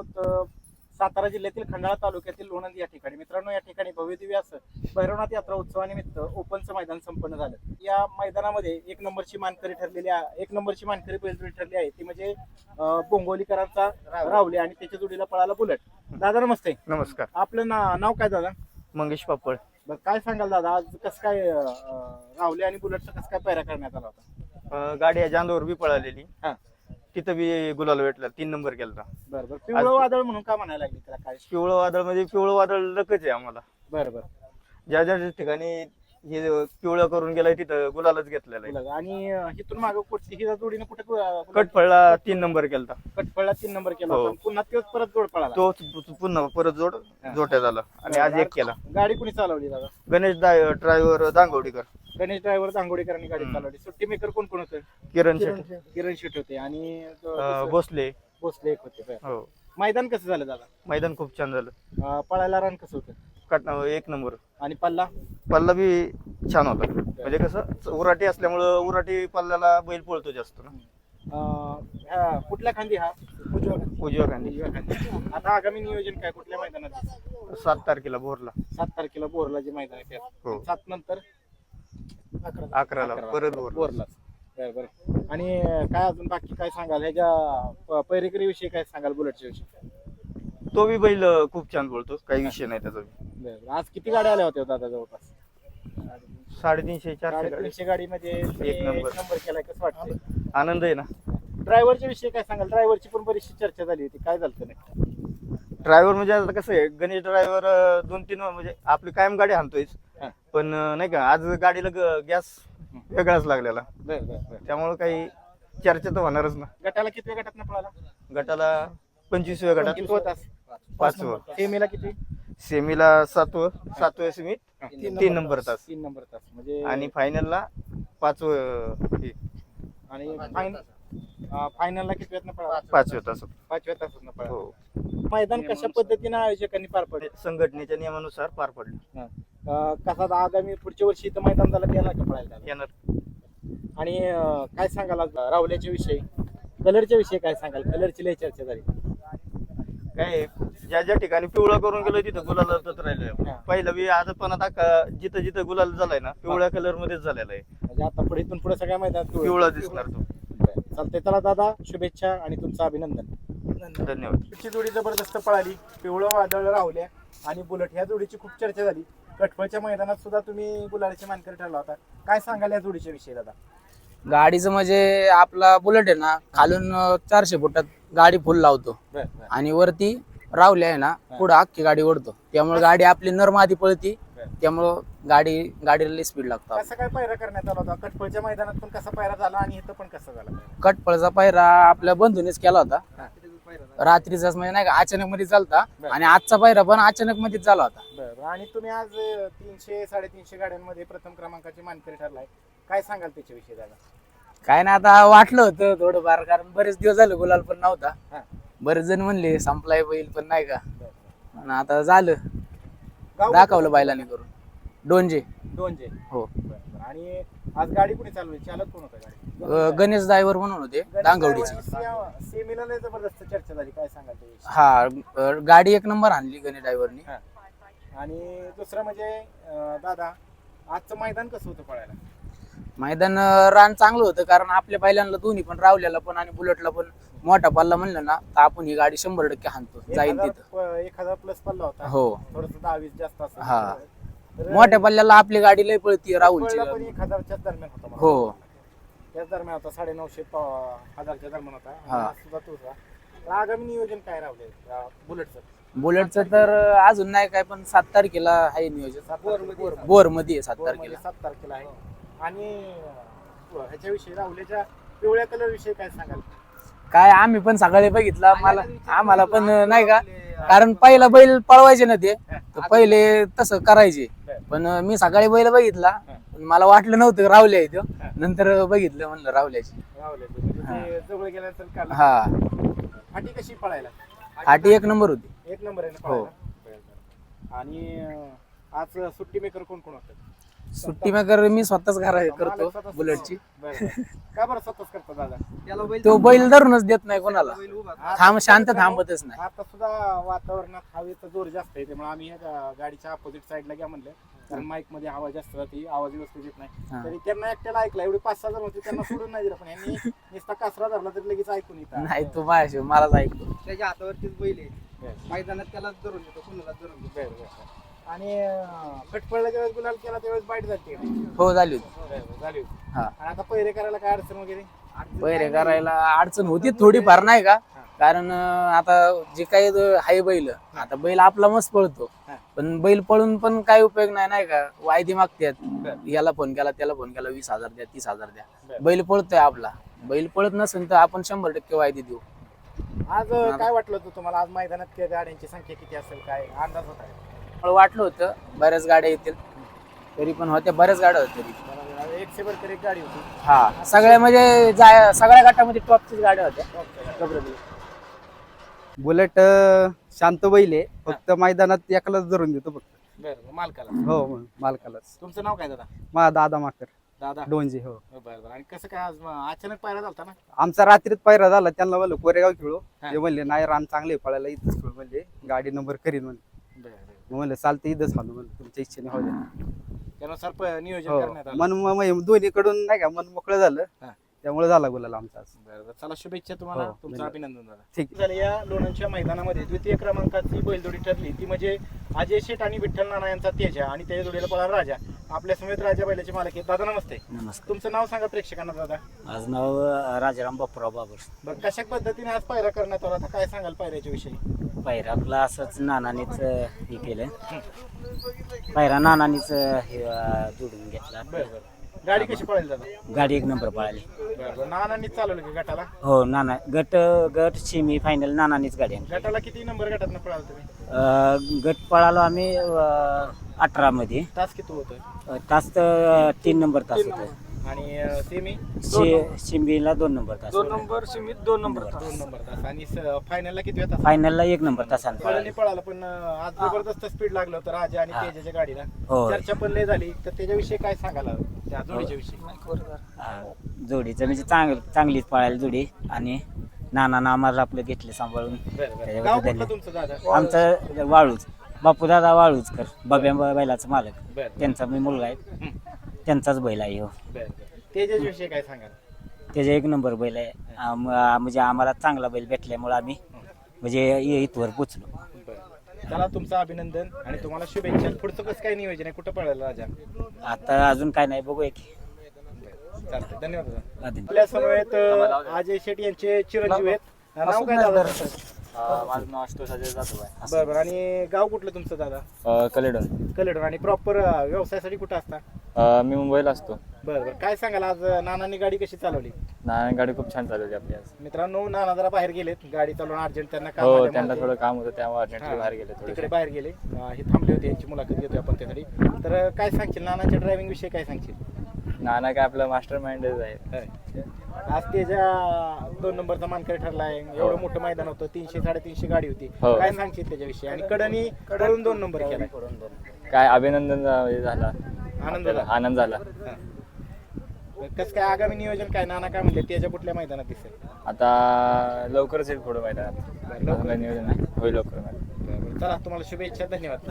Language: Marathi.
आहोत सातारा जिल्ह्यातील खंडाळा तालुक्यातील लोणंद या ठिकाणी. मित्रांनो या ठिकाणी भव्यदिव्य असं भैरवनाथ यात्रा उत्सवानिमित्त ओपनचं मैदान संपन्न झालं. या मैदानामध्ये एक नंबरची मानकरी ठरलेली आहे एक नंबरची मानकरी बैलजोडी ठरली आहे. ती म्हणजे बोंगोलीकरांचा रावले आणि त्याच्या जोडीला पळाला बुलेट. दादा नमस्ते. नमस्कार. आपलं ना नाव काय दादा? मंगेश पापड. बरं काय सांगाल दादा? आज कसं काय रावले आणि बुलेटचा कसं काय पैरा करण्यात आला होता? गाडी जांदवर बी पळालेली. हा. तिथं बी गुलाल भेटला तीन नंबर केला बरं बरं. पिवळं वादळ म्हणून का म्हणायला लागली त्याला काय? पिवळं वादळ म्हणजे पिवळं वादळ लकच आहे आम्हाला. बरं बरं. ज्या ज्या ठिकाणी हे पिवळं करून गेलाय तिथं गुलालच घेतलेला आहे. आणि अ, इथून मागं कुठची जोडीने कुठे कट पडला तीन नंबर केलता. कटफळला तीन नंबर केला हो. होता. पुन्हा तोच परत जोड पळाला. तो पुन्हा परत जोड. जोट्या झाला. आणि आज एक केला. गाडी कुणी चालवली दादा? गणेश ड्रायव्हर दांगवडीकर गणेश ड्रायव्हर दांगोडीकरांनी गाडी हम्म. चालवली. सुट्टी मेकर कोण कोण होते? किरण शेट किरण शेट होते. आणि तो अं, दुसरं भोसले. भोसले एक होते बरं. हो. मैदान कसं झालं दादा? मैदान खूप छान झालं. अं, पळायला रन कसं होतं? कट एक नंबर. आणि पल्ला? पल्ला बी छान होता. म्हणजे कसं उराटी असल्यामुळं उराटी पल्ल्याला बैल पळतो जास्त ना. अं, ह्या कुठल्या खांदी हा? उजव्या खांदी. उजव्या खांदी. उजव्या खांदी. आता आगामी नियोजन काय? कुठल्या मैदानात? सात तारखेला भोरला. सात तारखेला बोरला जे मैदान आहे हो. सात नंतर? अकराला परत भोरला बोरलाच बरं बरं. आणि काय अजून बाकी काय सांगाल? ह्याच्या पैरेकरी विषयी काय सांगाल बुलेटच्या विषयी? तो बी बैल खूप छान बोलतो. काही विषय नाही त्याचा. आज किती गाड्या आल्या होत्या दादा जवळपास? साडेतीनशे चारशे गाडी गाडीमध्ये तुम्ही एक नंबर. केलाय कसं वाटतंय? आनंद आहे ना. ड्रायव्हरच्या विषयी काय सांगाल? ड्रायव्हरची पण बरीचशी चर्चा झाली होती. काय झालं नाही ड्रायव्हर म्हणजे आता कसं आहे गणेश ड्रायव्हर दोन तीन म्हणजे आपली कायम गाडी आणतोय. पण नाही का आज गाडीला गॅस वेगळाच लागलेला. बरं बरं बरं. त्यामुळे काही चर्चा तर होणारच ना. गटाला किती गटात पळाला? गटाला पंचवीसव्या गटात. किती तास? पाचवं. सेमीला किती? सेमीला सातवं सातव्या सेमीत तीन नंबर तास. तीन नंबर तास. म्हणजे आणि फायनलला पाचवं हे, आणि फायनलला किती वेळात पळाला? पाचव्या तास पाचव्या तासात पळाला. हो. मैदान कशा पद्धतीने आयोजकांनी पार पडले? संघटनेच्या नियमानुसार पार पडलं. अं, कसा आगामी पुढच्या वर्षी इथं मैदान झालं त्याला का पळायला? येणार. आणि अं, काय सांगाल आज रावल्याच्या विषयी कलरच्या विषयी काय सांगाल? कलरची लय चर्चा झाली. काय ज्या ज्या ठिकाणी पिवळा करून गेलो तिथं गुलालातच हा. राहिलंय. पहिलं बी आता पण आता जिथं जिथं गुलाल झालाय ना पिवळ्या कलर मध्येच झालेला आहे. म्हणजे आता पुढे इथून पुढे सगळ्या मैदानात पिवळा. दिसणार तो. चालतंय. चला दादा शुभेच्छा आणि तुमचं अभिनंदन. धन्यवाद. ची जोडी जबरदस्त पळाली. पिवळं वादळ राहुल्या आणि बुलेट. ह्या जोडीची खूप चर्चा झाली. कटफळच्या मैदानात सुद्धा तुम्ही गुलाळीचे मानकरी ठरला होता. काय सांगाल या जोडीच्या विषयी दादा? गाडीचं म्हणजे आपला बुलेट आहे ना खालून चारशे फुटात गाडी फुल लावतो. बर आणि वरती रावले आहे ना पुढं अख्खी गाडी ओढतो. त्यामुळे गाडी आपली नरमादी पळती त्यामुळं गाडी गाडीला स्पीड लागतो कसा काय पायरा करण्यात आला होता? कटफळच्या मैदानात पण कसा पायरा झाला आणि इथं पण कसा झाला? पायरा? कटपळचा पायरा आपल्या बंधूनेच केला होता. रात्रीचाच म्हणजे नाही का अचानक मध्ये चालता आणि आजचा पायरा पण अचानक मध्येच झाला होता. बरं आणि तुम्ही आज अं, तीनशे साडेतीनशे गाड्यांमध्ये प्रथम क्रमांकाचे मानकरी ठरलाय. काय सांगाल त्याच्याविषयी दादा? काय ना आता वाटलं होतं थोडंफार कारण बरेच दिवस झाले गुलाल पण नव्हता. बरेच जण म्हणले संपलाय बैल पण नाही का? बरं. आणि आता झालं. गाव दाखवलं बैलाने करून. डोंजे. दोनशे हो. बरं, बरं. आणि आज गाडी कुणी चालवली चालक कोण होता गाडी अं, गणेश ड्रायव्हर म्हणून होते दांगवडीचे. सेमीला लय जबरदस्त चर्चा झाली काय सांगाल हा अं, गाडी एक नंबर आणली गणेश ड्रायव्हरनी. आणि दुसरं म्हणजे अं, दादा आजचं मैदान कसं होतं पळायला? मैदान अं, रान चांगलं होतं कारण आपल्या पहिल्यांदा दोन्ही पण रावल्याला पण आणि बुलेटला पण मोठा पल्ला म्हणलं ना तर आपण ही गाडी शंभर टक्के हाणतो एक जाईल हजार तिथं. प- एक हजार प्लस पडला होता. हो. थोडस दहा वीस जास्त असेल हा. तर मोठ्या पल्ल्याला आपली गाडी लय पळती राहुलची. पळला पण एक हजारच्याच दरम्यान होता मला. हो. त्याच दरम्यान होता साडे नऊशे हजारच्या दरम्यान होता. हा. आज सुद्धा तोच होता. तर आगामी नियोजन काय रावले बुलेटचं. बुलेटचं तर अजून नाही काय पण सात तारखेला आहे नियोजन. बोरमध्ये आहे. सात तारखेला. सात तारखेला आहे. आणि अं, ह्याच्याविषयी राहुल्याच्या पिवळ्या कलर विषयी काय सांगाल? काय आम्ही पण सकाळी बघितला. मला आम्हाला पण नाही का? कारण पहिला बैल पळवायचे ना ते. तर पहिले तसं करायचे. पण मी सकाळी बैल बघितला. मला वाटलं नव्हतं रावले आहे तो. नंतर बघितलं म्हणलं रावल्याची राहुल्याचे म्हणजे ते जवळ गेल्यानंतर काढलं. हा. फाटी कशी पळायला? फाटी एक नंबर होती. एक नंबर आहे ना हो. पळायला? बरं, बरं. आणि अं, आज सुट्टी मेकर कोण कोण होतं? सुट्टी मेकर मी स्वतःच घरा करतो बुलेटची. का बरं स्वतःच करतो दादा? तो बैल धरूनच देत नाही कोणाला. थांब शांत थांबतच नाही. आता सुद्धा वातावरणात हवेचा जोर जास्त आहे त्यामुळे आम्ही या गा- गाडीच्या अपोजिट साईडला घ्या म्हणलं. कारण माईकमध्ये आवाज जास्त राहते आवाज व्यवस्थित येत नाही. हा. तरी त्यांना एकट्याला ऐकला एवढे पाच सहा जण होते त्यांना सोडून नाही दिलं पण यांनी नुसता कासरा धरला तरी लगेच ऐकून येतात नाही तू माझ्याशिवाय मलाच ऐकतो. त्याच्या हातावरतीच बैल आहे. मैदानात त्यालाच धरून येतो कुणाला धरून बरं. आणि अं, कटपळला ज्यावेळेस गुलाल केला त्यावेळेस बाईट झाली हो झाली होती. झाली होती. हा. आणि आता पहिरे करायला काय अडचण वगैरे? बैरे करायला अडचण होती थोडीफार नाही का? कारण अं, आता जे काही आहे बैल आता बैल आपला मस्त पळतो. हा. पण बैल पळून पण काय उपयोग नाही नाही का? वायदी मागतात. याला फोन केला त्याला फोन केला वीस हजार द्या तीस हजार द्या. बरं. बैल पळतोय आपला. बैल पळत नसेल तर आपण शंभर टक्के वायदी देऊ. आज अं, काय वाटलं होतं तुम्हाला? आज मैदानात कि- गाड्यांची संख्या किती असेल? काय अंदाज होता? का? मला वाटलं होतं बऱ्याच गाड्या येतील. तरी पण होत्या बऱ्याच गाड्या होत्या तरी. बरोबर. एकशे बरकर एक गाडी होती हा सगळ्या म्हणजे जा- सगळ्या गटामध्ये टॉपचीच गाड्या होत्या. बुलेट अं, शांत बैल आहे. फक्त मैदानात एकालाच धरून देतो फक्त. बरं मालकाला. हो मग मालकालाच. तुमचं नाव काय दादा? माझा दादा माकर दादा. डोंजी हो. बरं बरं. आणि कसं काय आज अचानक पायरा झालता ना? आमचा रात्रीत पायरा झाला त्यांना म्हणलं कोरेगाव खेळू. हा. ते म्हणले नाही रान चांगले पळायला इथंच खेळू. म्हणले गाडी नंबर करीन. म्हणले. बरं मग म्हणलं चालतं इथंच हाणू म्हणलं. तुमच्या इच्छेने हो त्यानुसार प- नियोजन हो. करण्यात आलं. मन म- दोन्हीकडून नाही का मन मोकळं झालं. हा. त्यामुळे झाला गुलाल आमचा आज. बरं बरं. चला शुभेच्छा तुम्हाला. हो, तुमचं धन्यवाद. अभिनंदन दादा. ठीक. झालं या लोणंदच्या मैदानामध्ये द्वितीय क्रमांकाची बैलजोडी ठरली. ती म्हणजे अजय शेठ आणि विठ्ठल नाना यांचा तेजा आणि त्याच्या जोडीला पळाला राजा. आपल्या समेत राजा बैलाचे मालक आहेत. दादा नमस्ते. नमस्कार. तुमचं नाव सांगा प्रेक्षकांना दादा. माझं नाव अ, राजाराम बापूराव बाबर. बरं कशा पद्धतीने आज पायरा करण्यात आला? आता काय सांगाल पायऱ्याच्या विषयी? पायरा आपला असंच नानानीच हे केलं पायरा नानानीच हे अ, जोडून घेतला बरं बरं. गाडी कशी पळेल दादा? गाडी एक नंबर पळाली. बरं बरं. नानांनीच चालवलं की गटाला? हो नाना गट गट सेमी फायनल नानानीच गाडी आणली. गटाला किती नंबर पळाल तुम्ही? अ, गट पळालो आम्ही अठरा मध्ये तास किती होतं तास तर तीन नंबर तास होतं आणि सेमी शिंबीला दोन नंबर. तास. नंबर सीमित दोन नंबर दोन नंबर तास. आणि फायनलला किती वेळ तास फायनलला एक नंबर पळाली पळाला पण अं, आज जबरदस्त स्पीड लागलं होतं राजा आणि हा. तेजाच्या गाडीला. हो चर्चा पण लय झाली. तर त्याच्याविषयी काय सांगायला? त्या जोडीच्या विषयी. हा, जोडीचं म्हणजे चांगली चांगलीच पळायला जोडी. आणि नाना आम्हाला आपलं घेतले सांभाळून. बरं बरं. त्याच्याबद्दल गाव कुठलं धन्यवाद. तुमचं दादा? आमचं वाळूच बापूदादा वाळूचकर बब्या बैलाचा मालक. बरं त्यांचा मी मुलगा आहे. त्यांचाच बैल आहे हो. बरं विषयी काय सांगाल? त्याचा एक नंबर बैल आहे. आम- आ- म्हणजे आम्हाला चांगला बैल भेटल्यामुळे आम्ही म्हणजे इ- इथवर पोचलो. बरं. चला तुमचं अभिनंदन आणि तुम्हाला शुभेच्छा. पुढचं कसं काय नियोजन आहे? कुठं पळायला राजा? आता अजून काय नाही बघूया की. बरं, चालतंय. धन्यवाद दादा. आधी. आपल्या समवेत अं, अजय शेट्टी यांचे चिरंजीव आहेत. नाव काय दादा? माझं नाव आशुतोष अजय जाधव आहे. बरं बरं. आणि गाव कुठलं तुमचं दादा? कलेडन कलेडर आणि प्रॉपर व्यवसायासाठी कुठं असता? अ, मी मुंबईला असतो. बरं बरं. काय सांगाल? आज नानांनी गाडी कशी चालवली? नारायण गाडी खूप छान चालवली आपली आज. मित्रांनो नाना जरा बाहेर गेलेत. गाडी चालवून अर्जंट. त्यांना काम हो त्यांना थोडं काम होतं त्यामुळे अर्जंटली हा, बाहेर गेले तिकडे थोडे बाहेर गेले. अं, हे थांबले होते. यांची मुलाखत घेतोय आपण त्यासाठी तर अं, काय सांगशील? नानाच्या ड्रायव्हिंग विषयी काय सांगशील? नाना काय आपलं मास्टर माइंडच आहे. होय. आज त्याच्या दोन नंबरचा मानकरी ठरलाय एवढं मोठं मैदान होतं तीनशे साडेतीनशे गाडी होती. हो. काय सांगशील त्याच्याविषयी? आणि कडनी कडून दोन नंबर केलाय. काय अभिनंदन हे झाला. आनंद झाला. आनंद झाला. कसं काय आगामी नियोजन काय? नाना काय म्हणले त्याच्या कुठल्या मैदानात दिसेल? आता लवकरच येईल पुढं मैदानात. लवकर. नियोजन आहे. होईल लवकर. बरं. चला तुम्हाला शुभेच्छा. धन्यवाद.